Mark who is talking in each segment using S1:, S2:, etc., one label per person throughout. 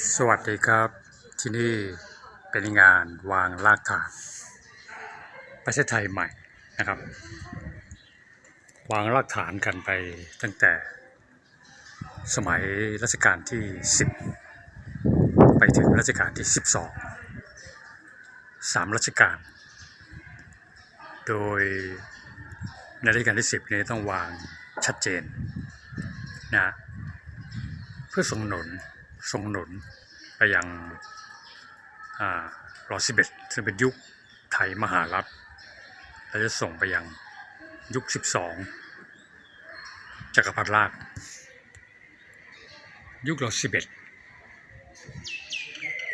S1: สวัสดีครับ ที่นี่เป็นงานวางรากฐานประเทศไทยใหม่นะครับ วางรากฐานกันไปตั้งแต่สมัยรัชกาลที่ 10 ไปถึงรัชกาลที่ 12สามรัชกาลโดยในรัชกาลที่ 10 นี้ต้องวางชัดเจนนะเพื่อส่งหนุน ส่งหนุนไปยังอ่ารอสิบเอ็ดซึ่งเป็นยุคไทยมหารัฐแล้วจะส่งไปยังยุค 12 จักรพรรดิราชยุครอสิบเอ็ด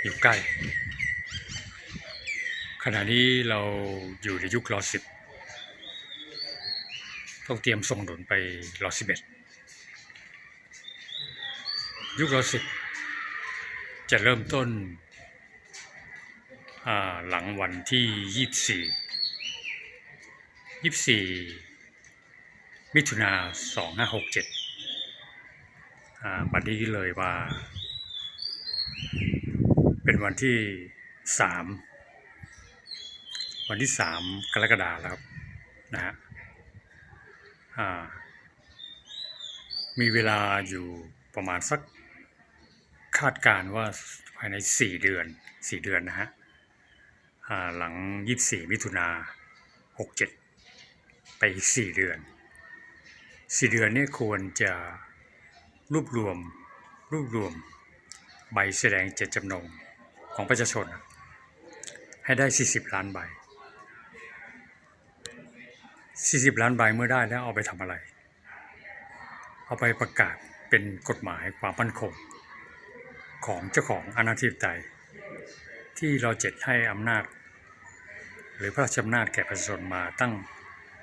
S1: อยู่ใกล้ ขณะนี้เราอยู่ในยุครอสิบต้องเตรียมส่งหนุนไปรอสิบเอ็ดยุครอสิบ จะเริ่มต้นหลังวันที่ยี่สี่ยี่สี่มิถุนาสองห้าหกเจ็ดอ่าบัดนี้เลยว่า เป็นวันที่สามวันที่สามกรกฎาคมแล้วครับนะฮะมีเวลาอยู่ประมาณสัก คาดการณ์ว่าภายใน 4 เดือน 4 เดือนนะฮะหลัง 24 มิถุนา67 ไปอีก 4 เดือน 4 เดือนนี้ควรจะรวบรวมรวบรวมใบแสดงเจตจำนงของประชาชน ให้ได้ 40 ล้านใบ 40 ล้านใบเมื่อได้แล้วเอาไปทำอะไร เอาไปประกาศเป็นกฎหมายความมั่นคง ของเจ้าของอาณาธิปไตย ที่เราเจ็ดให้อำนาจ หรือพระราชอำนาจแก่ประชาชนมาตั้ง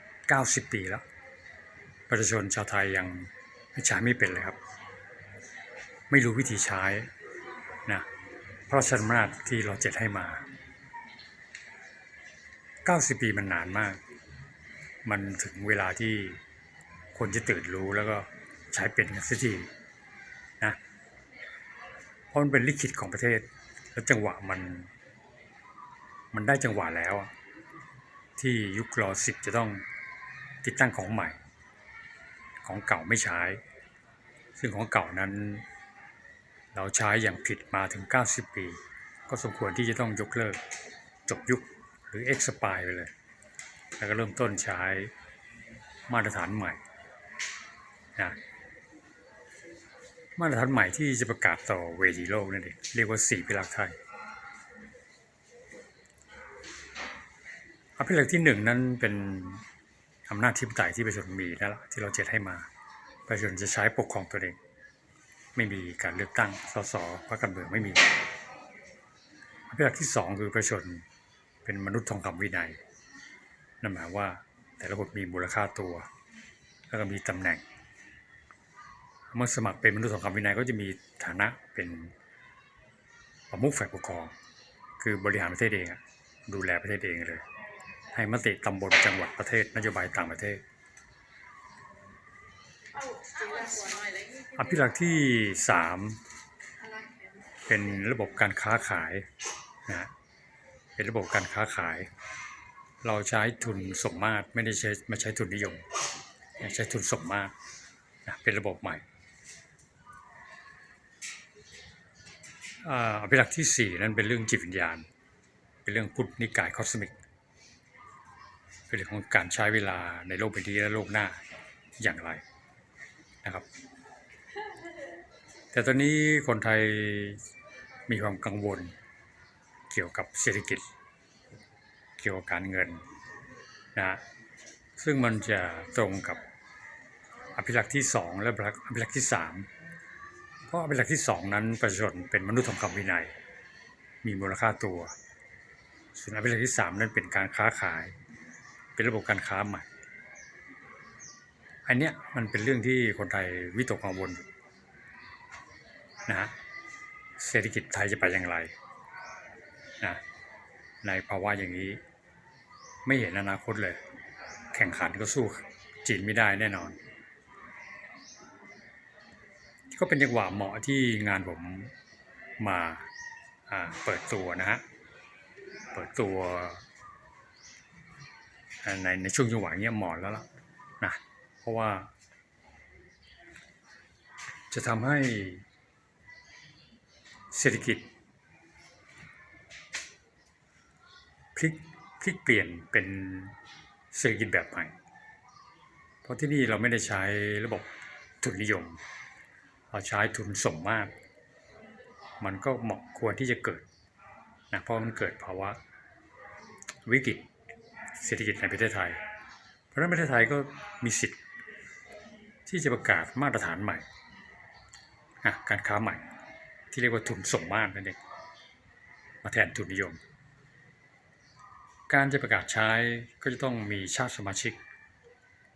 S1: 90 ปีแล้ว ประชาชนชาวไทยยังใช้ไม่เป็นเลยครับ ไม่รู้วิธีใช้นะพระราชอำนาจที่เราเจ็ดให้มา 90 ปีมันนานมาก มันถึงเวลาที่คนจะตื่นรู้แล้วก็ใช้เป็นกันสักที ราะมันเป็นลิขิตของประเทศ แล้วจังหวะมัน มันได้จังหวะแล้ว ที่ยุครอสิบจะต้องติดตั้งของใหม่ ของเก่าไม่ใช้ ซึ่งของเก่านั้น เราใช้อย่างผิดมาถึง 90 ปี ก็สมควรที่จะต้องยกเลิกจบยุคหรือ expire ไปเลย แล้วก็เริ่มต้นใช้มาตรฐานใหม่นะ มาตรฐานใหม่ที่จะประกาศต่อเวทีโลกนั่นเองเรียกว่าสี่พิลักษ์ไทยอภิลักษ์ที่หนึ่งนั้นเป็นอำนาจที่ปไตยที่ประชาชนมีนั่นแหละที่เราเจ็ดให้มา ประชาชนจะใช้ปกครองตัวเอง ไม่มีการเลือกตั้งสสพรรคการเมืองไม่มีอภิลักษ์ที่สองคือประชาชนเป็นมนุษย์ทองคำวินัยนั่นหมายว่าแต่ละบทมีมูลค่าตัว แล้วก็มีตำแหน่ง เมื่อสมัครเป็นมนุษย์สงครามวินัยก็จะมีฐานะเป็นประมุขฝ่ายปกครอง คือบริหารประเทศเองดูแลประเทศเองเลย ให้มติตำบลจังหวัดประเทศนโยบายต่างประเทศ อภิลักษ์ที่สามเป็นระบบการค้าขายนะฮะเป็นระบบการค้าขาย เราใช้ทุนสมมาตรไม่ได้ใช้ไม่ใช้ทุนนิยม ใช้ทุนสมมาตรนะเป็นระบบใหม่ อภิลักษ์ที่สี่นั้นเป็นเรื่องจิตวิญญาณ เป็นเรื่องพุทธนิกายคอสมิก เป็นเรื่องของการใช้เวลาในโลกใบนี้และโลกหน้าอย่างไรนะครับ แต่ตอนนี้คนไทยมีความกังวลเกี่ยวกับเศรษฐกิจ เกี่ยวกับการเงินนะซึ่งมันจะตรงกับอภิลักษ์ที่สองและอภิลักษ์ที่ สามเพราะอภิลักที่สองนั้นประชาชนเป็นมนุษย์ทองคำวินัย มีมูลค่าตัว ส่วนอภิลักษ์ที่สามนั้นเป็นการค้าขาย เป็นระบบการค้าใหม่ อันเนี้ยมันเป็นเรื่องที่คนไทยวิตกกังวลนะฮะเศรษฐกิจไทยจะไปอย่างไรนะในภาวะอย่างนี้ไม่เห็นอนาคตเลย แข่งขันก็สู้จีนไม่ได้แน่นอน ก็เป็นจังหวะเหมาะที่งานผมมาเปิดตัวนะฮะ เปิดตัวในในช่วงจังหวะเนี้ยเหมาะแล้วล่ะนะ เพราะว่า จะทำให้เศรษฐกิจพลิกพลิกเปลี่ยนเป็นเศรษฐกิจแบบใหม่ เพราะที่นี่เราไม่ได้ใช้ระบบทุนนิยม เราใช้ทุนส่งมาก มันก็เหมาะควรที่จะเกิดนะเพราะมันเกิดภาวะวิกฤตเศรษฐกิจในประเทศไทย เพราะนั้นประเทศไทยก็มีสิทธิ์ ที่จะประกาศมาตรฐานใหม่ การค้าใหม่ ที่เรียกว่าทุนส่งมากนั่นเองมาแทนทุนนิยม การจะประกาศใช้ก็จะต้องมีชาติสมาชิก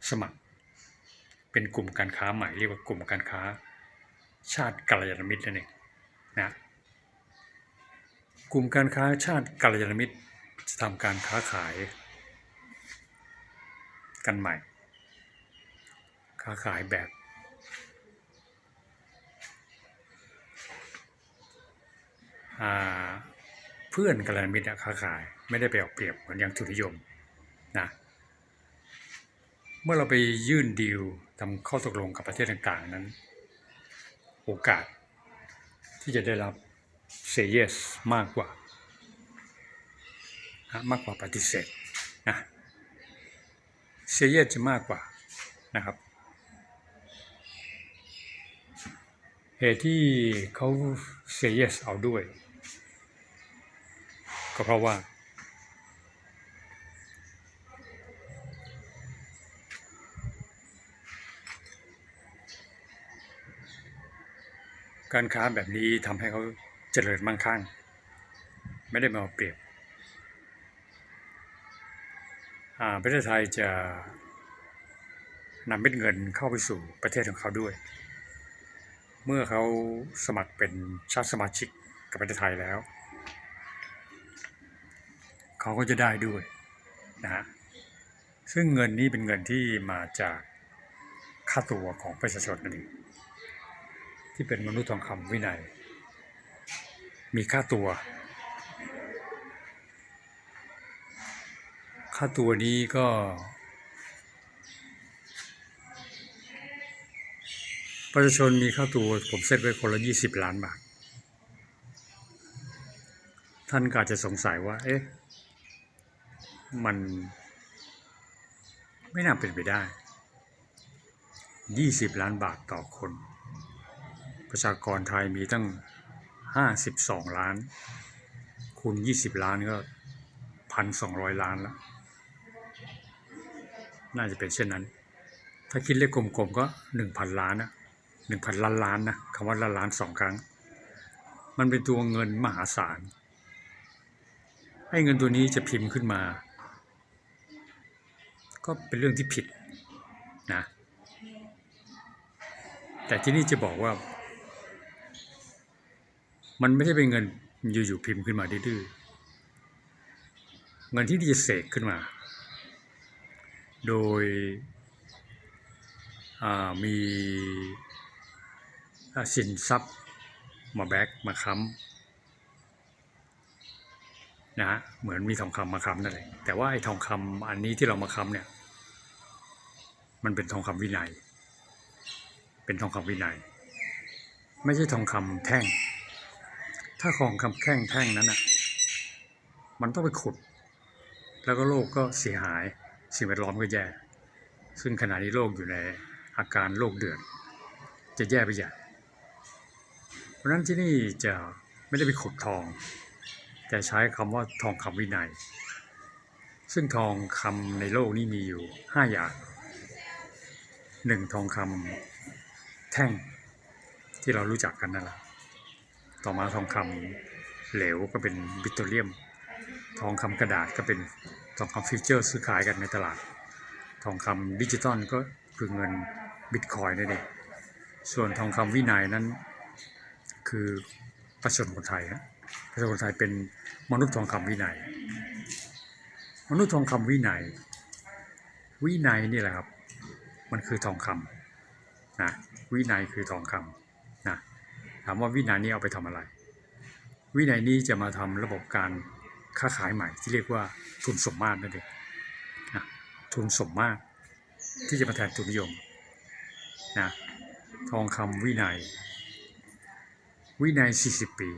S1: สมัคร เป็นกลุ่มการค้าใหม่เรียกว่ากลุ่มการค้า ชาติกัลยาณมิตรนั่นเองนะกลุ่มการค้าชาติกัลยาณมิตรจะทำการค้าขายกันใหม่ ค้าขายแบบเพื่อนกัลยาณมิตรค้าขายไม่ได้ไปเอาเปรียบเหมือนอย่างทุนนิยมนะเมื่อเราไปยื่นดีลทำข้อตกลงกับประเทศต่างๆนั้น โอกาส ที่จะได้รับเซเยสมากกว่านะมากกว่าปฏิเสธนะเซเยสจะมากกว่านะครับ เหตุที่เขาเซเยสเอาด้วย ก็เพราะว่า การค้าแบบนี้ทำให้เขาเจริญมั่งคั่ง ไม่ได้มาเอาเปรียบอ่าประเทศไทยจะนำเม็ดเงินเข้าไปสู่ประเทศของเขาด้วย เมื่อเขาสมัครเป็นชาติสมาชิกกับประเทศไทยแล้ว เขาก็จะได้ด้วยนะฮะซึ่งเงินนี้เป็นเงินที่มาจากค่าตัวของประชาชนนั่นเอง ที่เป็นมนุษย์ทองคำวินัย มีค่าตัว ค่าตัวนี้ก็ประชาชนมีค่าตัวผมเซตไว้คนละยี่สิบล้านบาท ท่านก็อาจจะสงสัยว่า เอ๊ะ มันไม่น่าเป็นไปได้ยี่สิบล้านบาทต่อคน ประชากรไทยมีตั้งห้าสิบสองล้าน คูณยี่สิบล้านก็พันสองร้อยล้านและน่าจะเป็นเช่นนั้น ถ้าคิดเลขกลมๆก็หนึ่งพันล้านนะหนึ่งพันล้านล้านนะคำว่าล้านล้านสองครั้ง มันเป็นตัวเงินมหาศาล ให้เงินตัวนี้จะพิมพ์ขึ้นมา ก็เป็นเรื่องที่ผิดนะแต่ที่นี่จะบอกว่า มันไม่ใช่เป็นเงินอยู่ๆพิมพ์ขึ้นมาดื้อเงินที่ดีเสกขึ้นมา โดยมีสินทรัพย์มาแบกมาค้ำนะฮะเหมือนมีทองคำมาค้ำนั่นแหละแต่ว่าไอ้ทองคำอันนี้ที่เรามาค้ำเนี่ย มันเป็นทองคำวินัย เป็นทองคำวินัย ไม่ใช่ทองคำแท่ง ถ้าของคำแท่งแท่งนั้นอะมันต้องไปขุด แล้วก็โลกก็เสียหาย สิ่งแวดล้อมก็แย่ ซึ่งขณะนี้โลกอยู่ในอาการโลกเดือด จะแย่ไปใหญ่เพราะฉะนั้นที่นี่จะไม่ได้ไปขุดทอง แต่ใช้คำว่าทองคำวินัย ซึ่งทองคำในโลกนี้มีอยู่ห้าอย่างหนึ่งทองคำแท่งที่เรารู้จักกันนั่นแหละ ต่อมาทองคำเหลวก็เป็นบิตโตรเลียม ทองคำกระดาษก็เป็นทองคำฟิวเจอร์ซื้อขายกันในตลาด ทองคำดิจิตอลก็คือเงินบิตคอยน์นั่นเองส่วนทองคำวินัยนั้น คือประชนคนไทยฮะประชาชนคนไทยเป็นมนุษย์ทองคำวินัย มนุษย์ทองคำวินัย วินัยนี่แหละครับ มันคือทองคำนะวินัยคือทองคำนะถามว่าวินัยนี้เอาไปทำอะไร วินัยนี้จะมาทำระบบการค้าขายใหม่ที่เรียกว่าทุนสมมาตรนั่นเองนะทุนสมมาตรที่จะมาแทนทุนนิยมนะทองคำวินัย วินัย 40 ปี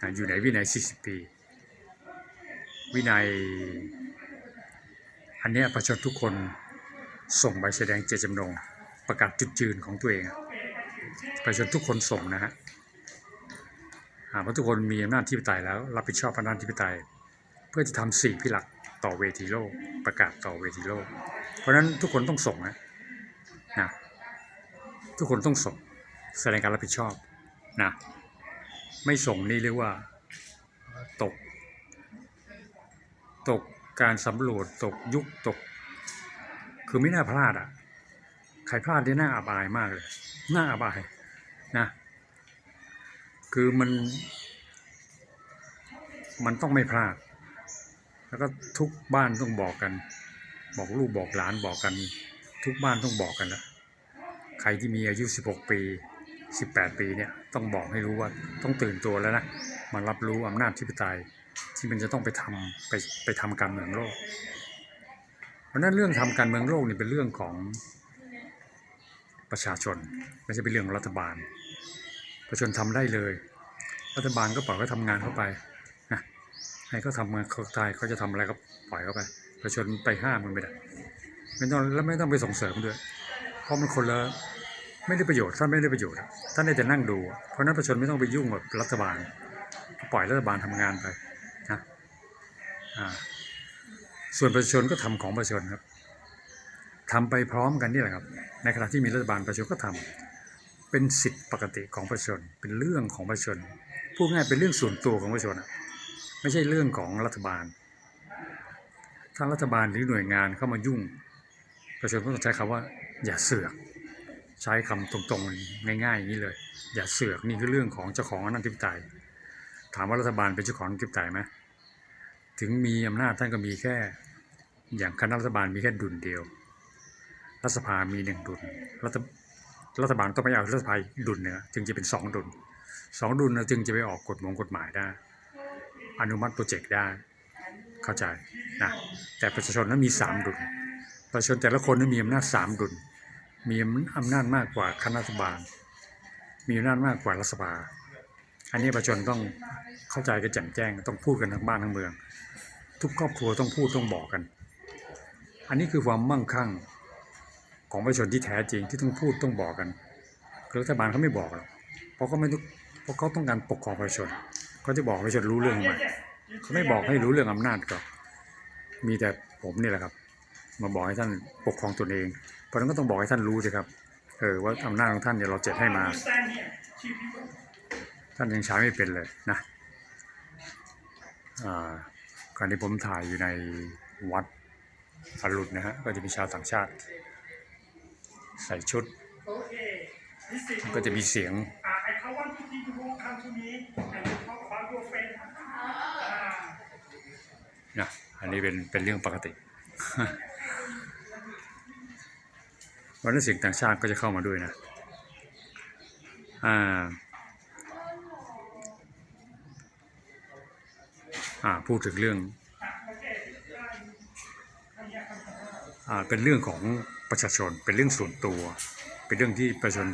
S1: นะอยู่ในวินัย 40 ปี วินัย อันนี้ประชาชนทุกคนส่งใบแสดงเจตจำนงประกาศจุดยืนของตัวเองอ ประชาชนทุกคนส่งนะฮะเพราะทุกคนมีอำนาจที่ปไตยแล้ว รับผิดชอบอำนาจที่ปไตย เพื่อจะทำสี่พิหลักต่อเวทีโลก ประกาศต่อเวทีโลก เพราะฉะนั้นทุกคนต้องส่งนะนะทุกคนต้องส่งแสดงการรับผิดชอบนะไม่ส่งนี่เรียกว่าตก ตกการสำรวจตกยุคตก คือไม่น่าพลาดอะ ใครพลาดนี่น่าอับอายมากเลย น่าอับอายนะ คือมัน มันต้องไม่พลาด แล้วก็ทุกบ้านต้องบอกกัน บอกลูกบอกหลานบอกกัน ทุกบ้านต้องบอกกันแล้วใครที่มีอายุ 16 ปี 18 ปีเนี่ยต้องบอกให้รู้ว่าต้องตื่นตัวแล้วนะมารับรู้อำนาจที่ปไตยที่มันจะต้องไปทำไปไปทำการเมืองโลก เพราะฉะนั้นเรื่องทำการเมืองโลกนี่เป็นเรื่องของ ประชาชน ไม่ใช่เป็นเรื่องของรัฐบาล ประชาชนทำได้เลย รัฐบาลก็ปล่อยเขาทำงานเข้าไปนะให้เขาทำงานเขาตายเขาจะทำอะไรก็ปล่อยเขาไปประชาชนไปห้ามมันไม่ได้ไม่ต้องแล้วไม่ต้องไปส่งเสริมด้วย เพราะมันคนละไม่ได้ประโยชน์ท่านไม่ได้ประโยชน์ท่านได้แต่นั่งดู เพราะนั้นประชาชนไม่ต้องไปยุ่งกับรัฐบาล ปล่อยรัฐบาลทำงานไปนะอ่าส่วนประชาชนก็ทำของประชาชนครับ ทำไปพร้อมกันนี่แหละครับ ในขณะที่มีรัฐบาลประชาชนก็ทำเป็นสิทธิปกติของประชาชน เป็นเรื่องของประชาชน พูดง่ายเป็นเรื่องส่วนตัวของประชาชนอะไม่ใช่เรื่องของรัฐบาล ถ้ารัฐบาลหรือหน่วยงานเข้ามายุ่ง ประชาชนก็ต้องใช้คำว่า อย่าเสือก ใช้คำตรงๆง่ายๆอย่างนี้เลย อย่าเสือกนี่คือเรื่องของเจ้าของอนาจธิปไตย ถามว่ารัฐบาลเป็นเจ้าของอนาจธิปไตยไหมถึงมีอำนาจท่านก็มีแค่ อย่างคณะรัฐบาลมีแค่ดุลเดียว รัฐสภามีหนึ่งดุลรัฐรัฐบาลต้องไปเอารัฐสภาดุลเนี่ยจึงจะเป็นสองดุลสองดุลนะจึงจะไปออกกฎมงกฎหมายได้ อนุมัติโปรเจกต์ได้ เข้าใจนะแต่ประชาชนนั้นมีสามดุลประชาชนแต่ละคนนั้นมีอำนาจสามดุลมีอำนาจมากกว่าคณะรัฐบาล มีอำนาจมากกว่ารัฐสภาอันนี้ประชาชนต้องเข้าใจกันแจ่มแจ้งต้องพูดกันทั้งบ้านทั้งเมือง ทุกครอบครัวต้องพูดต้องบอกกัน อันนี้คือความมั่งคั่ง ของประชาชนที่แท้จริงที่ต้องพูดต้องบอกกันรัฐบาลเขาไม่บอกหรอกเพราะเขาไม่ต้องเพราะเขาต้องการปกครองประชาชนเขาจะบอกประชาชนรู้เรื่องใหม่เขาไม่บอกให้รู้เรื่องอำนาจก็มีแต่ผมนี่แหละครับ มาบอกให้ท่านปกครองตนเอง เพราะฉะนั้นก็ต้องบอกให้ท่านรู้สิครับเออว่าอำนาจของท่านเนี่ยเราเจ็ดให้มา ท่านยังใช้ไม่เป็นเลยนะอ่าการที่ผมถ่ายอยู่ในวัดอรุณนะฮะก็จะมีชาวต่างชาติ ใส่ชุด ก็จะมีเสียงนะอันนี้เป็นเป็นเรื่องปกติวันนั้เสียงต่างชาติก็จะเข้ามาด้วยนะ อ่า อ่า พูดถึงเรื่อง อ่า เป็นเรื่องของ ประชาชนเป็นเรื่องส่วนตัว เป็นเรื่องที่ประชาชน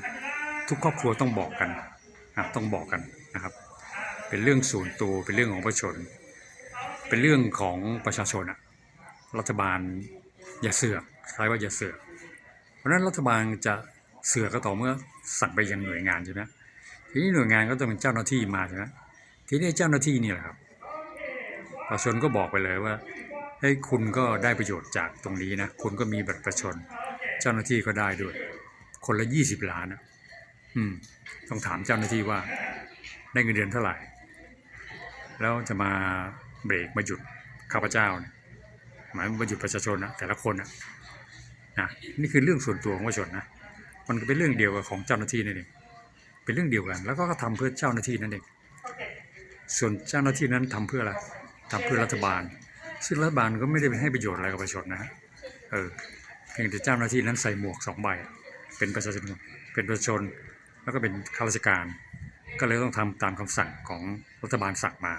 S1: ทุกครอบครัวต้องบอกกันนะต้องบอกกันนะครับ เป็นเรื่องส่วนตัวเป็นเรื่องของประชาชน เป็นเรื่องของประชาชนอะรัฐบาลอย่าเสือกใช้ว่าอย่าเสือก เพราะนั้นรัฐบาลจะเสือกก็ต่อเมื่อสั่งไปยังหน่วยงานใช่ไหมทีนี้หน่วยงานก็ต้องเป็นเจ้าหน้าที่มาใช่ไหมทีนี้เจ้าหน้าที่นี่แหละครับประชาชนก็บอกไปเลยว่าเฮ้คุณก็ได้ประโยชน์จากตรงนี้นะ คุณก็มีบัตรประชาชน เจ้าหน้าที่ก็ได้ด้วย คนละยี่สิบล้านนะอืม ต้องถามเจ้าหน้าที่ว่า ได้เงินเดือนเท่าไหร่ แล้วจะมาเบรกมาหยุดข้าพเจ้าเนี่ยหมายมาหยุดประชาชนนะแต่ละคนนะนะนี่คือเรื่องส่วนตัวของประชาชนนะมันก็เป็นเรื่องเดียวกับของเจ้าหน้าที่นั่นเองเป็นเรื่องเดียวกัน แล้วก็ทำเพื่อเจ้าหน้าที่นั่นเองส่วนเจ้าหน้าที่นั้นทำเพื่ออะไรทำเพื่อรัฐบาล ซึ่งรัฐบาลก็ไม่ได้ไปให้ประโยชน์อะไรกับประชาชนนะเออ พียงแต่เจ้าหน้าที่นั้นใส่หมวกสองใบ เป็นประชาชนเป็นประชาชน แล้วก็เป็นข้าราชการ ก็เลยต้องทำตามคำสั่งของรัฐบาลสั่งมา